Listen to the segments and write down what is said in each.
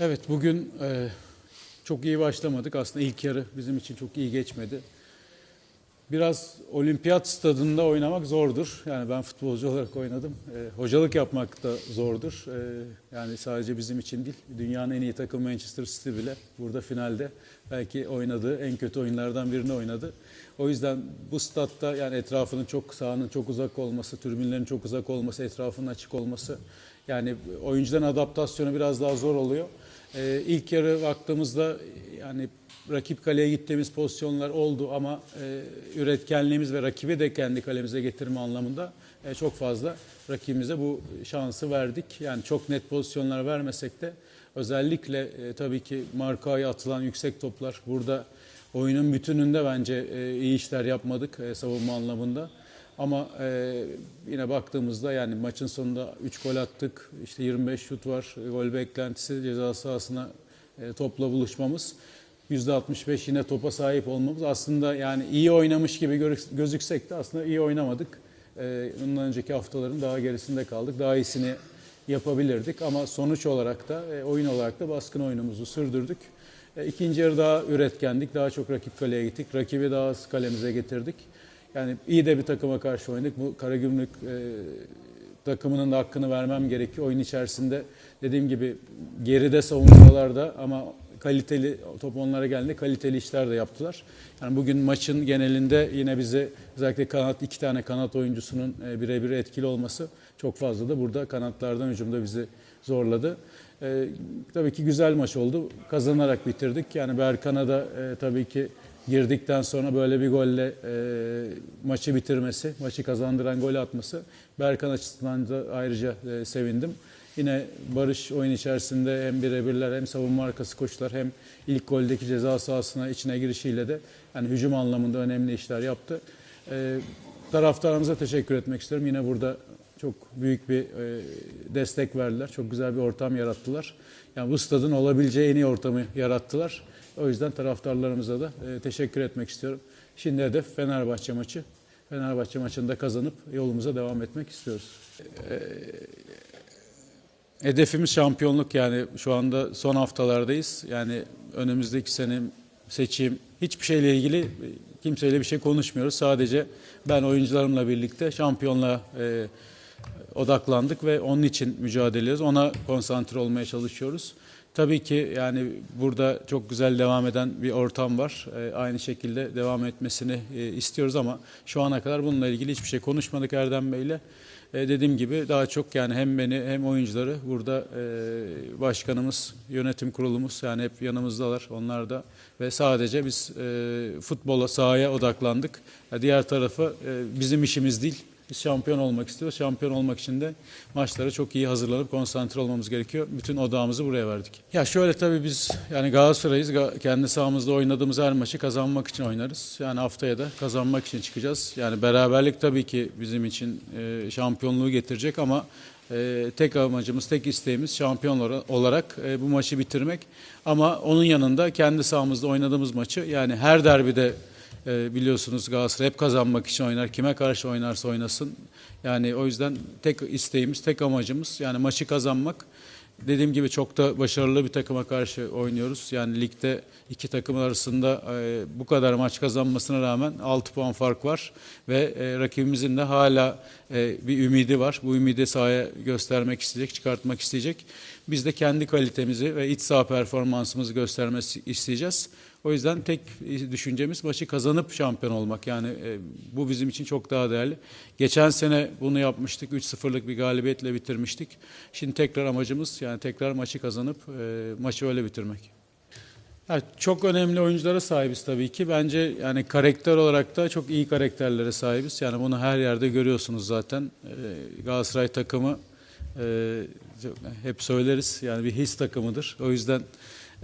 Evet bugün e, çok iyi başlamadık. Aslında ilk yarı bizim için çok iyi geçmedi. Biraz olimpiyat stadında oynamak zordur. Yani ben futbolcu olarak oynadım. E, hocalık yapmak da zordur. E, yani sadece bizim için değil, dünyanın en iyi takımı Manchester City bile burada finalde belki oynadığı en kötü oyunlardan birini oynadı. O yüzden bu statta yani etrafının çok sahanın çok uzak olması, tribünlerin çok uzak olması, etrafının açık olması yani oyuncuların adaptasyonu biraz daha zor oluyor. Ee, ilk yarı baktığımızda yani rakip kaleye gittiğimiz pozisyonlar oldu ama e, üretkenliğimiz ve rakibi de kendi kalemize getirme anlamında e, çok fazla rakibimize bu şansı verdik. Yani çok net pozisyonlar vermesek de özellikle e, tabii ki markaya atılan yüksek toplar burada oyunun bütününde bence e, iyi işler yapmadık e, savunma anlamında. Ama e, yine baktığımızda yani maçın sonunda 3 gol attık. İşte 25 şut var. Gol beklentisi ceza sahasına e, topla buluşmamız. %65 yine topa sahip olmamız. Aslında yani iyi oynamış gibi gözüksek de aslında iyi oynamadık. E, bundan önceki haftaların daha gerisinde kaldık. Daha iyisini yapabilirdik ama sonuç olarak da e, oyun olarak da baskın oyunumuzu sürdürdük. E, İkinci yarı daha üretkendik. Daha çok rakip kaleye gittik. Rakibi daha az kalemize getirdik. Yani iyi de bir takıma karşı oynadık. Bu Karagümrük e, takımının da hakkını vermem gerekiyor. Oyun içerisinde dediğim gibi geride savunsalar da ama kaliteli top onlara geldi kaliteli işler de yaptılar. Yani bugün maçın genelinde yine bize özellikle kanat iki tane kanat oyuncusunun e, birebir etkili olması çok fazla da burada kanatlardan hücumda bizi zorladı. E, tabii ki güzel maç oldu. Kazanarak bitirdik. Yani Berkan'a da e, tabii ki girdikten sonra böyle bir golle e, maçı bitirmesi, maçı kazandıran gol atması Berkan açısından da ayrıca e, sevindim. Yine Barış oyun içerisinde hem birebirler hem savunma arkası koşular hem ilk goldeki ceza sahasına içine girişiyle de yani hücum anlamında önemli işler yaptı. E, taraftarımıza teşekkür etmek istiyorum. Yine burada çok büyük bir e, destek verdiler. Çok güzel bir ortam yarattılar. Yani bu stadın olabileceği en iyi ortamı yarattılar. O yüzden taraftarlarımıza da e, teşekkür etmek istiyorum. Şimdi hedef Fenerbahçe maçı. Fenerbahçe maçında kazanıp yolumuza devam etmek istiyoruz. E, hedefimiz şampiyonluk yani şu anda son haftalardayız. Yani önümüzdeki sene seçim hiçbir şeyle ilgili kimseyle bir şey konuşmuyoruz. Sadece ben oyuncularımla birlikte şampiyonluğa e, odaklandık ve onun için mücadele ediyoruz. Ona konsantre olmaya çalışıyoruz. Tabii ki yani burada çok güzel devam eden bir ortam var. Ee, aynı şekilde devam etmesini e, istiyoruz ama şu ana kadar bununla ilgili hiçbir şey konuşmadık Erdem Bey'le. Ee, dediğim gibi daha çok yani hem beni hem oyuncuları burada e, başkanımız, yönetim kurulumuz yani hep yanımızdalar onlar da ve sadece biz e, futbola sahaya odaklandık. Ya diğer tarafı e, bizim işimiz değil. Biz şampiyon olmak istiyoruz. Şampiyon olmak için de maçlara çok iyi hazırlanıp konsantre olmamız gerekiyor. Bütün odağımızı buraya verdik. Ya şöyle tabii biz yani Galatasaray'ız. Ga- Kendi sahamızda oynadığımız her maçı kazanmak için oynarız. Yani haftaya da kazanmak için çıkacağız. Yani beraberlik tabii ki bizim için e, şampiyonluğu getirecek ama e, tek amacımız, tek isteğimiz şampiyon ola- olarak e, bu maçı bitirmek. Ama onun yanında kendi sahamızda oynadığımız maçı yani her derbide e, biliyorsunuz Galatasaray hep kazanmak için oynar. Kime karşı oynarsa oynasın. Yani o yüzden tek isteğimiz, tek amacımız yani maçı kazanmak. Dediğim gibi çok da başarılı bir takıma karşı oynuyoruz. Yani ligde iki takım arasında e, bu kadar maç kazanmasına rağmen 6 puan fark var ve e, rakibimizin de hala e, bir ümidi var. Bu ümidi sahaya göstermek isteyecek, çıkartmak isteyecek. Biz de kendi kalitemizi ve iç saha performansımızı göstermesi isteyeceğiz. O yüzden tek düşüncemiz maçı kazanıp şampiyon olmak. Yani e, bu bizim için çok daha değerli. Geçen sene bunu yapmıştık. 3-0'lık bir galibiyetle bitirmiştik. Şimdi tekrar amacımız yani tekrar maçı kazanıp e, maçı öyle bitirmek. Ya çok önemli oyunculara sahibiz tabii ki. Bence yani karakter olarak da çok iyi karakterlere sahibiz. Yani bunu her yerde görüyorsunuz zaten. Ee, Galatasaray takımı e, hep söyleriz yani bir his takımıdır. O yüzden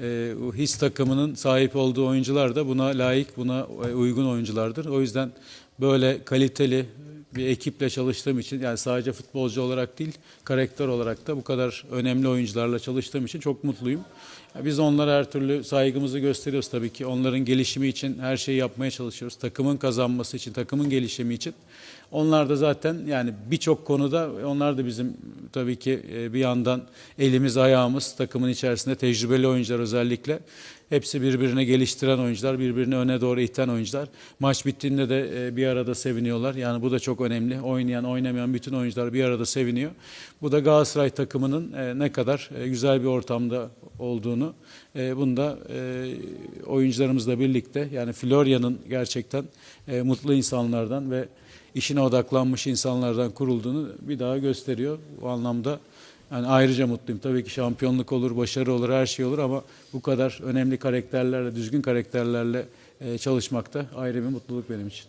e, his takımının sahip olduğu oyuncular da buna layık, buna uygun oyunculardır. O yüzden böyle kaliteli, bir ekiple çalıştığım için yani sadece futbolcu olarak değil karakter olarak da bu kadar önemli oyuncularla çalıştığım için çok mutluyum. Ya Biz onlara her türlü saygımızı gösteriyoruz tabii ki. Onların gelişimi için her şeyi yapmaya çalışıyoruz. Takımın kazanması için, takımın gelişimi için. Onlar da zaten yani birçok konuda onlar da bizim tabii ki e, bir yandan elimiz ayağımız takımın içerisinde tecrübeli oyuncular özellikle. Hepsi birbirine geliştiren oyuncular, birbirini öne doğru iten oyuncular. Maç bittiğinde de e, bir arada seviniyorlar. Yani bu da çok önemli. Oynayan, oynamayan bütün oyuncular bir arada seviniyor. Bu da Galatasaray takımının e, ne kadar güzel bir ortamda olduğunu, bunu da oyuncularımızla birlikte yani Florya'nın gerçekten mutlu insanlardan ve işine odaklanmış insanlardan kurulduğunu bir daha gösteriyor. Bu anlamda yani ayrıca mutluyum. Tabii ki şampiyonluk olur, başarı olur, her şey olur ama bu kadar önemli karakterlerle, düzgün karakterlerle e, çalışmak da ayrı bir mutluluk benim için.